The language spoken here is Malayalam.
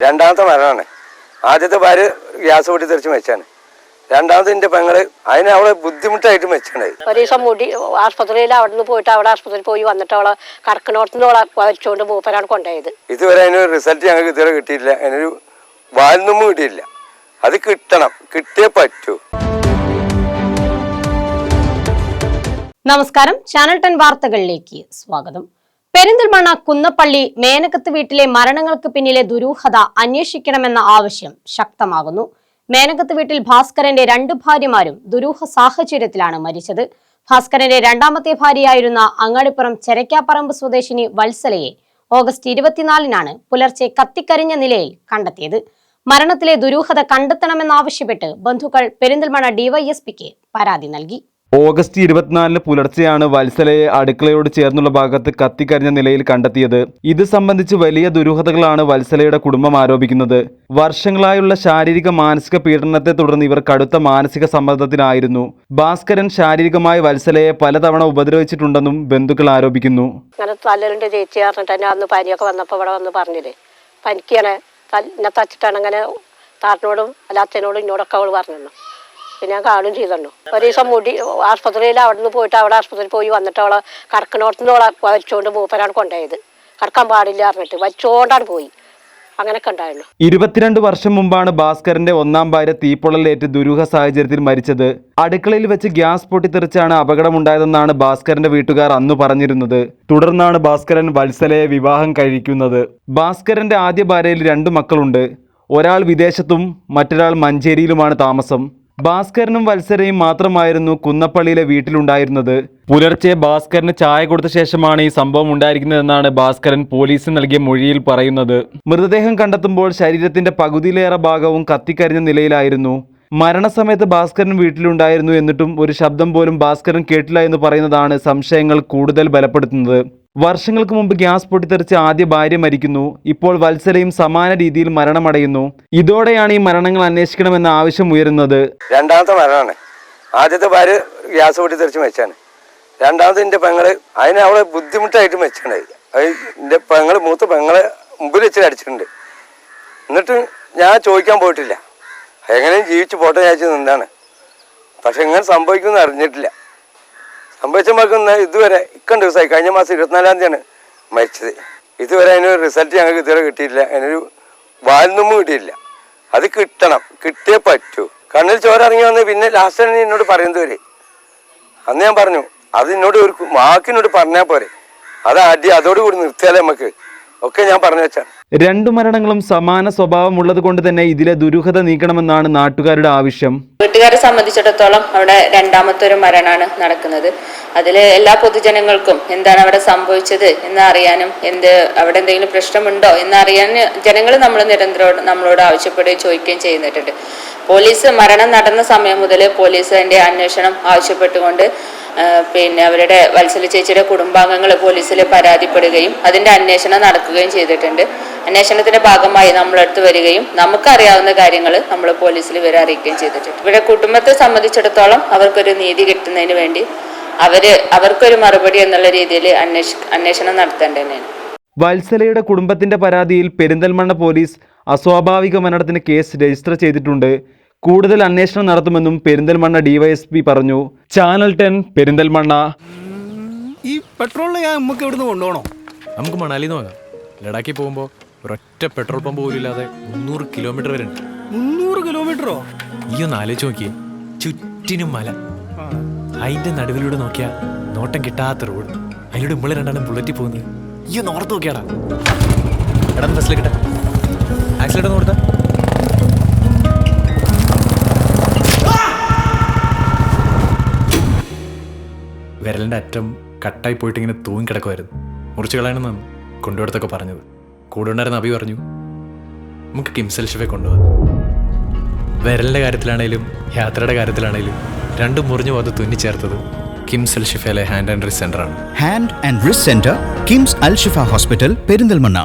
രണ്ടാമത്തെ മരണമാണ്. ആദ്യത്തെ ഭാര്യ ഗ്യാസ് പൊട്ടി തെറിച്ച് മെച്ചാണ് രണ്ടാമത്തെ എന്റെ പെങ്ങൾ അതിനെ അവളെ ബുദ്ധിമുട്ടായിട്ട് വെച്ചാണ് ഒരു ദിവസം മുടി ആസ്പത്രിയിൽ അവിടെ നിന്ന് പോയിട്ട് അവിടെ ആസ്പത്രിയിൽ പോയി വന്നിട്ട് അവളെ കടക്കണോടത്തുനിന്ന് അവളെ വലിച്ചുകൊണ്ട് മൂപ്പരാണ് കൊണ്ടുപോയത്. ഇതുവരെ അതിന് റിസൾട്ട് ഞങ്ങൾക്ക് ഇതുവരെ കിട്ടിയില്ല അതിനൊരു വാലിനൊന്നും കിട്ടിയില്ല അത് കിട്ടണം. കിട്ടിയേ പറ്റൂ. നമസ്കാരം. ചാനൽ ടെൻ വാർത്തകളിലേക്ക് സ്വാഗതം. പെരിന്തൽമണ്ണ കുന്നപ്പള്ളി മേനകത്ത് വീട്ടിലെ മരണങ്ങൾക്ക് പിന്നിലെ ദുരൂഹത അന്വേഷിക്കണമെന്ന ആവശ്യം ശക്തമാകുന്നു. മേനകത്ത് വീട്ടിൽ ഭാസ്കരന്റെ രണ്ടു ഭാര്യമാരും ദുരൂഹ സാഹചര്യത്തിലാണ് മരിച്ചത്. ഭാസ്കരന്റെ രണ്ടാമത്തെ ഭാര്യയായിരുന്ന അങ്ങാടിപ്പുറം ചെരക്കാപ്പറമ്പ് സ്വദേശിനി വത്സലയെ ഓഗസ്റ്റ് ഇരുപത്തിനാലിനാണ് പുലർച്ചെ കത്തിക്കരിഞ്ഞ നിലയിൽ കണ്ടെത്തിയത്. മരണത്തിലെ ദുരൂഹത കണ്ടെത്തണമെന്നാവശ്യപ്പെട്ട് ബന്ധുക്കൾ പെരിന്തൽമണ്ണ ഡിവൈഎസ്പിക്ക് പരാതി നൽകി. ഓഗസ്റ്റ് ഇരുപത്തിനാലിന് പുലർച്ചെയാണ് വത്സലയെ അടുക്കളയോട് ചേർന്നുള്ള ഭാഗത്ത് കത്തിക്കരിഞ്ഞ നിലയിൽ കണ്ടെത്തിയത്. ഇത് സംബന്ധിച്ച് വലിയ ദുരൂഹതകളാണ് വത്സലയുടെ കുടുംബം ആരോപിക്കുന്നത്. വർഷങ്ങളായുള്ള ശാരീരിക മാനസിക പീഡനത്തെ തുടർന്ന് ഇവർ കടുത്ത മാനസിക സമ്മർദ്ദത്തിലായിരുന്നു. ഭാസ്കരൻ ശാരീരികമായി വത്സലയെ പലതവണ ഉപദ്രവിച്ചിട്ടുണ്ടെന്നും ബന്ധുക്കൾ ആരോപിക്കുന്നു. പനിക്കാണ് എന്നെ തച്ചിട്ടാണ് അങ്ങനെ ഇന്നോടൊക്കെ അവൾ പിന്നെ ഞാൻ കാണുകയും ചെയ്തണ്ണു ഒരു ദിവസം മുടി ആസ്പത്രിയിൽ അവിടെ നിന്ന് പോയിട്ട് അവിടെ ആസ്പത്രിയിൽ പോയി വന്നിട്ട് അവളെ കടക്കണോടത്തുനിന്ന് അവളെ വലിച്ചുകൊണ്ട് മൂപ്പരാണ് കൊണ്ടുപോയത്. കടക്കാൻ പാടില്ല പറഞ്ഞിട്ട് വലിച്ചുകൊണ്ടാണ് പോയി. അങ്ങനെയൊക്കെ ഉണ്ടായിരുന്നു ഇരുപത്തിരണ്ട് വർഷം മുമ്പാണ് ഭാസ്കരന്റെ ഒന്നാം ഭാര്യ തീപ്പൊള്ളലേറ്റ് ദുരൂഹ സാഹചര്യത്തിൽ മരിച്ചത്. അടുക്കളയിൽ വെച്ച് ഗ്യാസ് പൊട്ടിത്തെറിച്ചാണ് അപകടമുണ്ടായതെന്നാണ് ഭാസ്കരന്റെ വീട്ടുകാർ അന്ന് പറഞ്ഞിരുന്നത്. തുടർന്നാണ് ഭാസ്കരൻ വത്സലയെ വിവാഹം കഴിക്കുന്നത്. ഭാസ്കരന്റെ ആദ്യ ഭാര്യയിൽ രണ്ടു മക്കളുണ്ട്. ഒരാൾ വിദേശത്തും മറ്റൊരാൾ മഞ്ചേരിയിലുമാണ് താമസം. ഭാസ്കരനും വത്സരയും മാത്രമായിരുന്നു കുന്നപ്പള്ളിയിലെ വീട്ടിലുണ്ടായിരുന്നത്. പുലർച്ചെ ഭാസ്കരന് ചായ കൊടുത്ത ശേഷമാണ് ഈ സംഭവം ഉണ്ടായിരിക്കുന്നതെന്നാണ് ഭാസ്കരൻ പോലീസിന് നൽകിയ മൊഴിയിൽ പറയുന്നത്. മൃതദേഹം കണ്ടെത്തുമ്പോൾ ശരീരത്തിന്റെ പകുതിയിലേറെ ഭാഗവും കത്തിക്കരിഞ്ഞ നിലയിലായിരുന്നു. മരണസമയത്ത് ഭാസ്കരൻ വീട്ടിലുണ്ടായിരുന്നു എന്നിട്ടും ഒരു ശബ്ദം പോലും ഭാസ്കരൻ കേട്ടില്ല എന്ന് പറയുന്നതാണ് സംശയങ്ങൾ കൂടുതൽ ബലപ്പെടുത്തുന്നത്. വർഷങ്ങൾക്ക് മുമ്പ് ഗ്യാസ് പൊട്ടിത്തെറിച്ച് ആദ്യ ഭാര്യ മരിക്കുന്നു. ഇപ്പോൾ വത്സലയും സമാന രീതിയിൽ മരണമടയുന്നു. ഇതോടെയാണ് ഈ മരണങ്ങൾ അന്വേഷിക്കണമെന്ന ആവശ്യം ഉയരുന്നത്. രണ്ടാമത്തെ മരണമാണ്. ആദ്യത്തെ ഭാര്യ ഗ്യാസ് പൊട്ടിത്തെറിച്ച് മരിച്ചാണ്. രണ്ടാമത്തെ എന്റെ പെങ്ങൾ അതിനെ അവളെ ബുദ്ധിമുട്ടായിട്ട് മരിച്ചിട്ടുണ്ട് അത് പെങ്ങൾ മൂത്ത പെങ്ങളെ മുമ്പിൽ വെച്ച് അടിച്ചിട്ടുണ്ട്. എന്നിട്ട് ഞാൻ ചോദിക്കാൻ പോയിട്ടില്ല. എങ്ങനെയും ജീവിച്ച് പോട്ടെ ചാച്ചു നിന്നാണ് പക്ഷെ ഇങ്ങനെ സംഭവിക്കുമെന്ന് അറിഞ്ഞിട്ടില്ല. സംഭവിച്ചപ്പോഴേക്കും ഇതുവരെ ഇക്കണ്ട ദിവസമായി കഴിഞ്ഞ മാസം ഇരുപത്തിനാലാം തീയതിയാണ് മരിച്ചത്. ഇതുവരെ അതിനൊരു റിസൾട്ട് ഞങ്ങൾക്ക് ഇതുവരെ കിട്ടിയില്ല അതിനൊരു വാൽനൊന്നും കിട്ടിയില്ല അത് കിട്ടണം. കിട്ടിയേ പറ്റൂ. കണ്ണിൽ ചോര ഇറങ്ങി വന്ന് പിന്നെ ലാസ്റ്റ് എന്നോട് വരെ. അന്ന് ഞാൻ പറഞ്ഞു അത് എന്നോട് ഒരു വാക്കിനോട് പറഞ്ഞാൽ പോരെ. അത് അടി അതോടുകൂടി നിർത്തിയാലേ നമുക്ക് ഒക്കെ ഞാൻ പറഞ്ഞു വെച്ചാണ് രണ്ടു മരണങ്ങളും സമാന സ്വഭാവമുള്ളത് കൊണ്ട് തന്നെ ഇതിലെ ദുരൂഹത നീക്കണമെന്നാണ് നാട്ടുകാരുടെ ആവശ്യം. വീട്ടുകാരെ സംബന്ധിച്ചിടത്തോളം അവിടെ രണ്ടാമത്തെ ഒരു മരണമാണ് നടക്കുന്നത്. അതിൽ എല്ലാ പൊതുജനങ്ങൾക്കും എന്താണ് അവിടെ സംഭവിച്ചത് എന്നറിയാനും എന്ത് അവിടെ എന്തെങ്കിലും പ്രശ്നമുണ്ടോ എന്നറിയാൻ ജനങ്ങൾ നമ്മൾ നിരന്തരം നമ്മളോട് ആവശ്യപ്പെടുകയും ചോദിക്കുകയും ചെയ്യുന്നിട്ടുണ്ട് പോലീസ് മരണം നടന്ന സമയം മുതൽ പോലീസ് അതിന്റെ അന്വേഷണം ആവശ്യപ്പെട്ടുകൊണ്ട് പിന്നെ അവരുടെ വത്സല ചേച്ചിയുടെ കുടുംബാംഗങ്ങൾ പോലീസിൽ പരാതിപ്പെടുകയും അതിന്റെ അന്വേഷണം നടക്കുകയും ചെയ്തിട്ടുണ്ട്. അന്വേഷണത്തിന്റെ ഭാഗമായി നമ്മളെടുത്ത് വരികയും നമുക്കറിയാവുന്ന കാര്യങ്ങൾ നമ്മൾ പോലീസിൽ ഇവരെ അറിയിക്കുകയും ചെയ്തിട്ടുണ്ട്. ഇവിടെ കുടുംബത്തെ സംബന്ധിച്ചിടത്തോളം അവർക്കൊരു നീതി കിട്ടുന്നതിന് വേണ്ടി അവർ അവർക്കൊരു മറുപടി എന്നുള്ള രീതിയിൽ അന്വേഷ അന്വേഷണം നടത്തേണ്ടത് തന്നെയാണ്. വത്സലയുടെ കുടുംബത്തിന്റെ പരാതിയിൽ പെരിന്തൽമണ്ണ പോലീസ് അസ്വാഭാവിക മരണത്തിന് കേസ് രജിസ്റ്റർ ചെയ്തിട്ടുണ്ട്. കൂടുതൽ അന്വേഷണം നടത്തുമെന്നും പെരിന്തൽമണ്ണ ഡിവൈഎസ്പി പറഞ്ഞു. Channel ten Perinthalmanna. ഈ പെട്രോൾ ഞാൻ നമുക്ക് ഇവിടുന്ന് കൊണ്ടുപോകണോ? നമുക്ക് മണാലി നോക്കാം ലഡാക്കിൽ പോകുമ്പോൾ ഒരൊറ്റ പെട്രോൾ പമ്പ് പോലും ഇല്ലാതെ മുന്നൂറ് കിലോമീറ്റർ വരെ ഉണ്ട്. മുന്നൂറ് കിലോമീറ്ററോ ഈ ഒന്ന് ആലോചിച്ച് നോക്കിയേ. ചുറ്റിനും മല. അതിന്റെ നടുവിലൂടെ നോക്കിയാ നോട്ടം കിട്ടാത്ത റോഡ് അതിലൂടെ ഇമ്മൾ രണ്ടാണ് ബുള്ളറ്റ് പോകുന്നത്. ഈ ഒന്ന് ഓർത്ത് നോക്കിയാടാ. എടാ കിട്ടാ ആക്സിലേറ്റ് ഒന്ന് കൊടുത്താ. വിരലിന്റെ അറ്റം കട്ടായി പോയിട്ട് ഇങ്ങനെ തൂങ്ങി കിടക്കുമായിരുന്നു മുറിച്ച് കളയണമെന്നാണ് കൊണ്ടുപോയടത്തൊക്കെ പറഞ്ഞത്. കൂടെ ഉണ്ടായിരുന്ന അഭി പറഞ്ഞു നമുക്ക് കിംസൽ ഷെഫെ കൊണ്ടുപോകാം. വിരലിന്റെ കാര്യത്തിലാണേലും യാത്രയുടെ കാര്യത്തിലാണേലും രണ്ടും മുറിഞ്ഞു പോകാതെ തുന്നിച്ചേർത്തത് കിംസൽ ഷിഫയിലെ hand and wrist സെന്ററാണ് hand and wrist centre KIMS Al Shifa hospital Perinthalmanna